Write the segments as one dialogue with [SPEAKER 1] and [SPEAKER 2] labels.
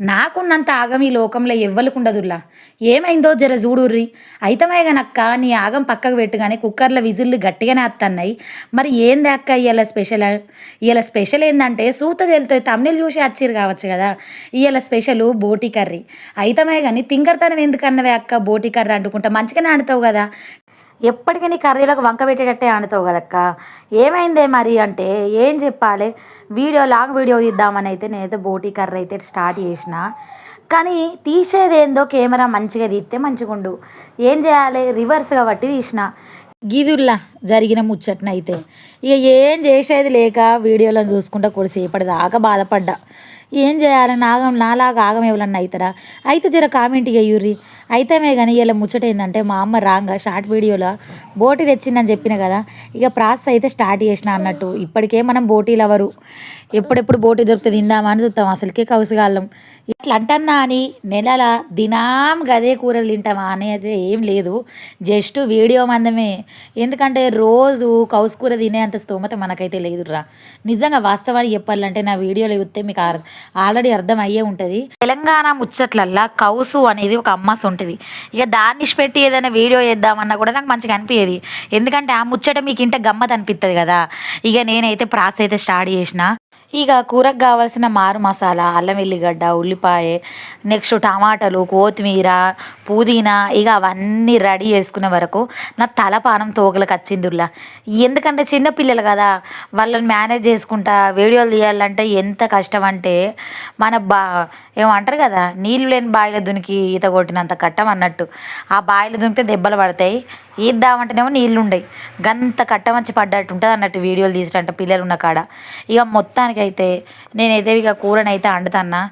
[SPEAKER 1] నాకున్నంత ఆగం ఈ లోకంలో ఎవ్వలకుండదుల్లా ఏమైందో జర చూడుర్రి అయితమే గనక్క నీ ఆగం పక్కకు పెట్టుగానే కుక్కర్ల కుక్కర్లో విజిల్లు గట్టిగానే వస్తున్నాయి మరి ఏంది అక్క ఇవాళ స్పెషల్? ఇవాళ స్పెషల్ ఏంటంటే సూత తెలుతుంది తమిళ చూసి వచ్చిరు కావచ్చు కదా. ఇవాళ స్పెషల్ బోటి కర్రీ. అయితమే కానీ తింకర్తనం ఎందుకన్నవే అక్క బోటి కర్రీ అంటుకుంటా? మంచిగానే ఆడుతావు కదా. ఎప్పటికీ నీ కర్రీలకు వంక పెట్టేటట్టే ఆడుతావు కదక్క. ఏమైందే మరి అంటే ఏం చెప్పాలి? వీడియో లాంగ్ వీడియో తీద్దామని అయితే నేనైతే బోటి కర్రీ అయితే స్టార్ట్ చేసిన. కానీ తీసేదేందో కెమెరా మంచిగా తీస్తే మంచిగుండు. ఏం చేయాలి? రివర్స్ కాబట్టి తీసిన. గీదుల్లా జరిగిన ముచ్చట్నైతే. ఇక ఏం చేసేది లేక వీడియోలను చూసుకుంటా కొద్దిసేపటి దాకా బాధపడ్డా. ఏం చేయాలి? నాగం నాలాగా ఆగం ఎవరన్నా అవుతారా? అయితే జర కామెంట్ చేయుర్రి. అయితేమే కానీ ఇలా ముచ్చట ఏంటంటే మా అమ్మ రాంగా షార్ట్ వీడియోలో బోటి తెచ్చిందని చెప్పిన కదా ఇక ప్రాసెస్ అయితే స్టార్ట్ చేసిన అన్నట్టు. ఇప్పటికే మనం బోటీలు అవరు ఎప్పుడెప్పుడు బోటి దొరికితే తిందామా అని చూస్తాం అసలుకే కౌసుగాళ్ళం. ఇట్లా అంటన్నా అని నెలల దినాం గదే కూరలు తింటామా అనేది ఏం లేదు. జస్ట్ వీడియో మందమే. ఎందుకంటే రోజు కౌసు కూర తినే అంత స్తోమత మనకైతే లేదురా నిజంగా వాస్తవానికి చెప్పాలంటే నా వీడియోలో చూస్తే మీకు ఆల్రెడీ అర్థం అయ్యే ఉంటుంది. తెలంగాణ ముచ్చట్లల్లా కౌసు అనేది ఒక అమ్మాస్ ఉంటుంది. ఇక దాన్ని పెట్టి ఏదైనా వీడియో చేద్దామన్నా కూడా నాకు మంచిగా అనిపించేది ఎందుకంటే ఆ ముచ్చట మీకు ఇంట గమ్మత్ అనిపిస్తుంది కదా. ఇక నేనైతే ప్రాసెస్ అయితే స్టార్ట్ చేసిన. ఇక కూరకు కావాల్సిన మారు మసాలా అల్లం వెల్లిగడ్డ ఉల్లిపాయ నెక్స్ట్ టమాటాలు కొత్తిమీర పుదీనా ఇక అవన్నీ రెడీ చేసుకునే వరకు నా తలపానం తోకలకు వచ్చిందిలా ఎందుకంటే చిన్నపిల్లలు కదా వాళ్ళని మేనేజ్ చేసుకుంటా వీడియోలు తీయాలంటే ఎంత కష్టం అంటే మన బా ఏమంటారు కదా నీళ్ళు లేని బావిలో దునికి ఈత కొట్టినంత కట్టం అన్నట్టు. ఆ బావిలో దునికితే దెబ్బలు పడతాయి. ఈద్దామంటేనేమో నీళ్ళు ఉండయి గంత కట్టమంచి పడ్డట్టు ఉంటుంది అన్నట్టు వీడియోలు తీసినట్టు పిల్లలు ఉన్న కాడ. ఇక మొత్తానికైతే నేనైతే ఇక కూరనైతే వండుతున్నా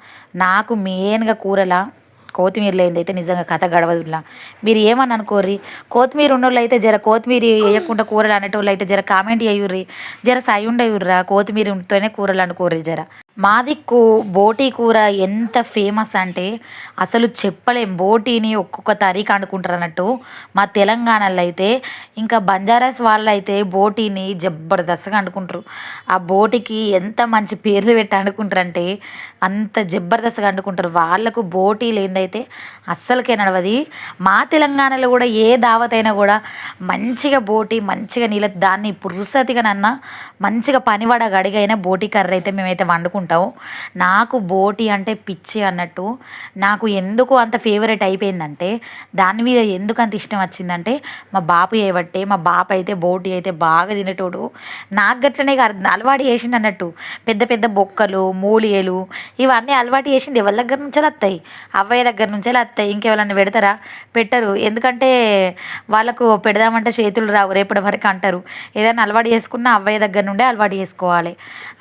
[SPEAKER 1] నాకు మెయిన్గా కూరలా కొత్తిమీర లేనిది అయితే నిజంగా కథ గడవదులా మీరు ఏమని అనుకోర్రి? కొత్తిమీర ఉన్నోళ్ళు అయితే జర కొత్తిమీర వేయకుండా కూరలు అనేటోళ్ళు అయితే జర కామెంట్ చేయుర్రి. జర సై ఉండయుర్రా కొత్తిమీర ఉంటేనే కూరలు అనుకోర్రి జర. మా దిక్కు బోటీ కూర ఎంత ఫేమస్ అంటే అసలు చెప్పలేం. బోటీని ఒక్కొక్క తరీక అనుకుంటారు అన్నట్టు మా తెలంగాణలో అయితే ఇంకా బంజారాస్ వాళ్ళు అయితే బోటీని జబర్దస్త్గా అండుకుంటారు ఆ బోటికి ఎంత మంచి పేర్లు పెట్టి అనుకుంటారంటే అంత జబర్దస్త్గా అండుకుంటారు వాళ్ళకు బోటీ లేనిదైతే అస్సలకే నడవది. మా తెలంగాణలో కూడా ఏ దావత్ అయినా కూడా మంచిగా బోటి మంచిగా నీళ్ళ దాన్ని పురుసతిగా నన్న మంచిగా పనివాడ గడిగైనా బోటీ కర్రీ అయితే మేమైతే వండుకుంటాం. నాకు బోటి అంటే పిచ్చి అన్నట్టు నాకు ఎందుకు అంత ఫేవరెట్ అయిపోయిందంటే దాని మీద ఎందుకు అంత ఇష్టం వచ్చిందంటే మా బాపు చేయబట్టే మా బాపు అయితే బోటి అయితే బాగా తినేటోడు. నాకు గట్లనే అలవాటు చేసిండు అన్నట్టు. పెద్ద పెద్ద బొక్కలు మూలియలు ఇవన్నీ అలవాటు చేసింది ఎవరి దగ్గర నుంచే వస్తాయి అవ్వయ్య దగ్గర నుంచే వస్తాయి ఇంకెవరన్నా పెడతారా? పెట్టరు. ఎందుకంటే వాళ్ళకు పెడదామంటే చేతులు రావు రేపటి వరకు అంటారు. ఏదైనా అలవాటు చేసుకున్నా అవ్వయ్య దగ్గర నుండే అలవాటు చేసుకోవాలి.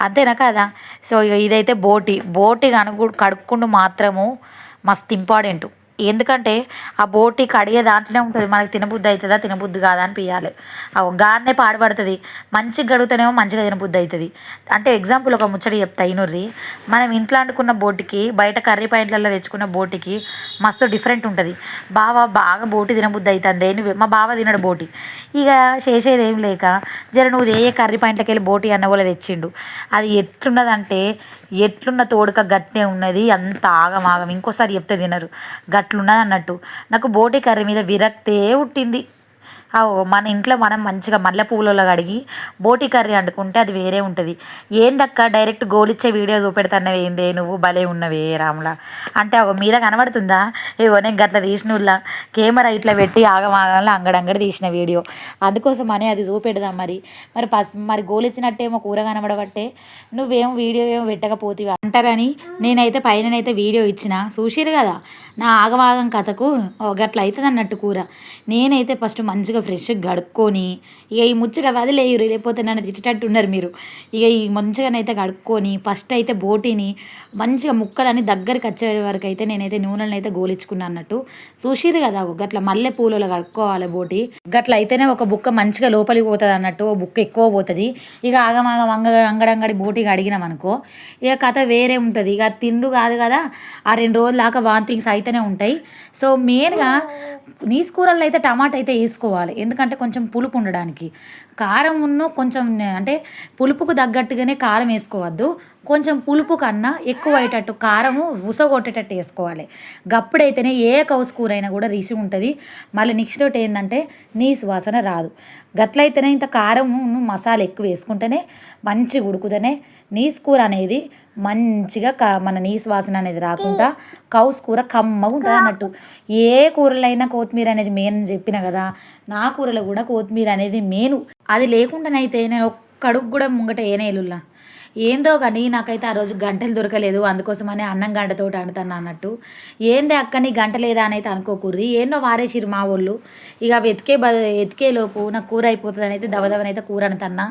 [SPEAKER 1] అంతేనా కదా? సో ఇక ఇదైతే బోటి బోటి కనుగు కడుక్కుండు మాత్రము మస్తు ఇంపార్టెంట్. ఎందుకంటే ఆ బోటి కడిగే దాంట్లోనే ఉంటుంది. మనకి తినబుద్ధి అవుతుందా తినబుద్ధి కాదా అని పియ్యాలి ఆ గాన్నే పాడుపడుతుంది. మంచిగా గడుగుతానేమో మంచిగా తినబుద్ధి అవుతుంది అంటే ఎగ్జాంపుల్ ఒక ముచ్చట చెప్తా ఇనుర్రి. మనం ఇంట్లో వండుకున్న బోటికి బయట కర్రీ పాయింట్లలో తెచ్చుకున్న బోటికి మస్తు డిఫరెంట్ ఉంటుంది. బావ బాగా బోటి తినబుద్ధి అవుతుంది నువ్వు మా బావ తినడు బోటి. ఇక చేసేది ఏం లేక జర నువ్వు ఏ కర్రీ పాయింట్లకి వెళ్ళి బోటి అన్న కూడా తెచ్చిండు. అది ఎట్లున్నదంటే ఎట్లున్న తోడుక గట్టే ఉన్నది అంత ఆగం ఆగం. ఇంకోసారి చెప్తే తినరు గట్లున్నది అన్నట్టు. నాకు బోటి కర్రీ మీద విరక్తే పుట్టింది. మన ఇంట్లో మనం మంచిగా మల్లె పువ్వులలో కడిగి బోటి కర్రీ వండుకుంటే అది వేరే ఉంటుంది. ఏందక్క డైరెక్ట్ గోలిచ్చే వీడియో చూపెడుతున్నవి ఏందే నువ్వు? భలే ఉన్నవే రాములా. అంటే ఒక మీద కనబడుతుందా? ఇగో నేను గట్ల తీసినోళ్ళ. కెమెరా ఇట్లా పెట్టి ఆగమాగంలో అంగడంగడి తీసిన వీడియో. అందుకోసం అని అది చూపెడదాం మరి. మరి పస్ మరి గోలిచ్చినట్టేమో కూర కనబడబట్టే నువ్వేం వీడియో ఏమో పెట్టకపోతే అంటారని నేనైతే పైననైతే వీడియో ఇచ్చిన. చూసిరు కదా? నా ఆగమాగం కథకు ఓ గట్ల అవుతుంది అన్నట్టు కూర. నేనైతే ఫస్ట్ మంచిగా ఫ్రెష్గా గడుక్కొని ఇక ఈ ముచ్చట వదిలేయరు లేకపోతే నన్ను తిట్టేటట్టు ఉన్నారు మీరు. ఇక ఈ మంచిగానైతే కడుక్కొని ఫస్ట్ అయితే బోటీని మంచిగా ముక్కలని దగ్గరికి వచ్చే వరకు అయితే నేనైతే నూనెలను అయితే గోలించుకున్నాను అన్నట్టు. చూసిరు కదా గట్ల మల్లె పూలలో కడుక్కోవాలి బోటి. గట్ల అయితేనే ఒక బుక్క మంచిగా లోపలికి పోతుంది అన్నట్టు బుక్క ఎక్కువ పోతుంది. ఇక ఆగమాగం అంగ అంగడంగడి బోటికి అడిగినాం అనుకో. ఇక కథ వేరే ఉంటుంది. ఇక తిండు కాదు కదా ఆ రెండు రోజుల దాకా వాంతింగ్స్ అయితేనే ఉంటాయి. సో మెయిన్గా నీసు కూరల్లో అయితే టమాటా అయితే వేసుకోవాలి. ఎందుకంటే కొంచెం పులుపు ఉండడానికి. కారం ఉన్ను కొంచెం అంటే పులుపుకు తగ్గట్టుగానే కారం వేసుకోవద్దు. కొంచెం పులుపు కన్నా ఎక్కువ అయ్యేటట్టు కారము ఉసగొట్టేటట్టు వేసుకోవాలి. గప్పుడైతేనే ఏ కౌసు కూర అయినా కూడా రిసి ఉంటుంది. మళ్ళీ నెక్స్ట్ ఒకటి ఏంటంటే నీ వాసన రాదు. గట్లయితేనే ఇంత కారము మసాలా ఎక్కువ వేసుకుంటేనే మంచిగా ఉడుకుతనే నీసు కూర అనేది మంచిగా క మన నీసు వాసన అనేది రాకుండా కౌస్ కూర కమ్మగా ఉంటుంది అన్నట్టు. ఏ కూరలైనా కొత్తిమీర అనేది మెయిన్ అని చెప్పిన కదా నా కూరలో కూడా కొత్తిమీర అనేది మెయిన్. అది లేకుండానైతే నేను ఒక్క అడుగు కూడా ముంగట ఏనేలుల్లా ఏందో కానీ నాకైతే ఆ రోజు గంటలు దొరకలేదు. అందుకోసమనే అన్నం గంటతో అంటున్నా అన్నట్టు. ఏంది అక్కని గంట లేదా అని అయితే అనుకోకూడదు. ఏందో వారేసిరు మా వాళ్ళు. ఇక అవి ఎతికే బ ఎతికేలోపు నాకు కూర అయిపోతుంది అని అయితే దవదవనైతే కూర అనుతన్నా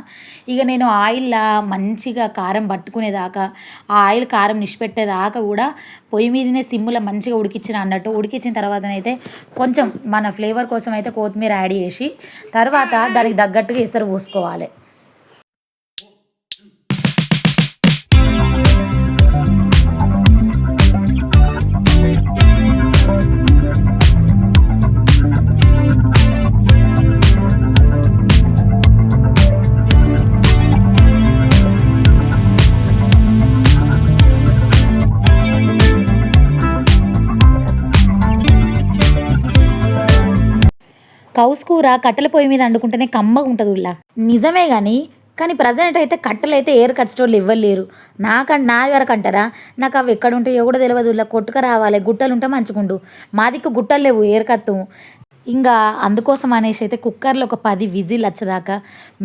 [SPEAKER 1] ఇక నేను ఆయిల్లా మంచిగా కారం పట్టుకునేదాకా ఆ ఆయిల్ కారం నిష్పెట్టేదాకా కూడా పొయ్యి మీదనే సిమ్ములో మంచిగా ఉడికించిన అన్నట్టు. ఉడికించిన తర్వాతనైతే కొంచెం మన ఫ్లేవర్ కోసం అయితే కొత్తిమీర యాడ్ చేసి తర్వాత దానికి తగ్గట్టుగా ఇసరు పోసుకోవాలి. కౌస్ కూర కట్టెల పొయ్యి మీద వండుకుంటేనే కమ్మగా ఉంటుంది ఉల్లా. నిజమే కానీ కానీ ప్రజెంట్ అయితే కట్టెలు అయితే ఏరు కచ్చేటోళ్ళు ఇవ్వలేరు నాకంటే నా వరకు అంటారా? నాకు అవి ఎక్కడ ఉంటాయో కూడా తెలియదు ఇలా కొట్టుక రావాలి గుట్టలు ఉంటే మంచిగుండు. మా దిక్కు గుట్టలు లేవు ఏరకత్తు ఇంకా అందుకోసం అనేసి అయితే కుక్కర్లో ఒక పది విజిల్ వచ్చేదాకా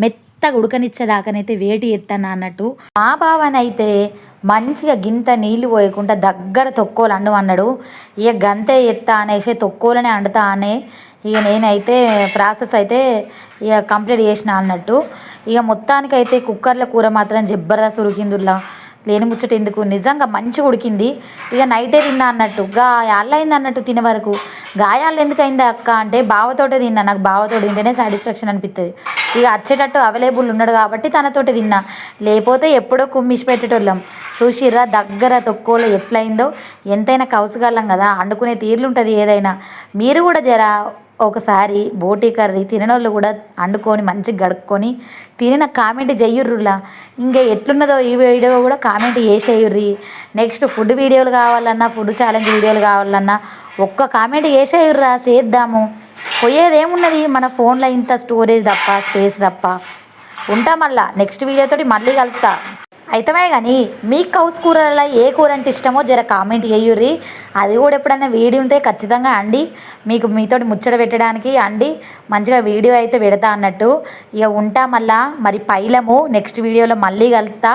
[SPEAKER 1] మెత్తగా ఉడకనిచ్చేదాకానైతే వేటి ఎత్తాను అన్నట్టు. మా బావనైతే మంచిగా గింత నీళ్ళు పోయకుండా దగ్గర తొక్కోలు అండు అన్నాడు. ఇక గంతే ఎత్తా అనేసి తొక్కోలనే అండుతా అనే ఇక నేనైతే ప్రాసెస్ అయితే ఇక కంప్లీట్ చేసిన అన్నట్టు. ఇక మొత్తానికైతే కుక్కర్లో కూర మాత్రం జబర్దస్త్ ఉడికిందిలా. లేని ముచ్చట ఎందుకు? నిజంగా మంచిగా ఉడికింది. ఇక నైటే తిన్నా అన్నట్టు. గా అయింది అన్నట్టు తినే వరకు. గాయాలు ఎందుకు అయింది అక్క అంటే బావతోటే తిన్నా. నాకు బావతో తింటేనే సాటిస్ఫాక్షన్ అనిపిస్తుంది ఇక వచ్చేటట్టు అవైలబుల్ ఉన్నాడు కాబట్టి తనతోటి తిన్నా. లేకపోతే ఎప్పుడో కుమ్మిషి పెట్టేటోళ్ళం. చూసిర్రా దగ్గర తొక్కోలో ఎట్లయిందో? ఎంతైనా కౌసుగలం కదా. అండుకునే తీర్లుంటుంది ఏదైనా. మీరు కూడా జరా ఒకసారి బోటీ కర్రీ తిననోళ్ళు కూడా వండుకొని మంచిగా గడుక్కొని తినిన కామెంట్ చెయ్యుర్రులా ఇంకా ఎట్లున్నదో ఈ వీడియో కూడా కామెంట్ చేసేయుర్రి. నెక్స్ట్ ఫుడ్ వీడియోలు కావాలన్నా ఫుడ్ ఛాలెంజ్ వీడియోలు కావాలన్నా ఒక్క కామెంట్ చేసేయుర్రా చేద్దాము. పోయేదేమున్నది? మన ఫోన్లో ఇంత స్టోరేజ్ తప్ప స్పేస్ తప్ప. ఉంటా మళ్ళా. నెక్స్ట్ వీడియోతోటి మళ్ళీ కలుపుతా. అయితమే కానీ మీకు కౌస్ కూరలలో ఏ కూర అంటే ఇష్టమో జర కామెంట్ చేయుర్రి. అది కూడా ఎప్పుడైనా వీడియో ఉంటే ఖచ్చితంగా అండి. మీకు మీతోటి ముచ్చట పెట్టడానికి అండి. మంచిగా వీడియో అయితే పెడతా అన్నట్టు. ఇక ఉంటా మళ్ళా. మరి పైలము. నెక్స్ట్ వీడియోలో మళ్ళీ కలుతా.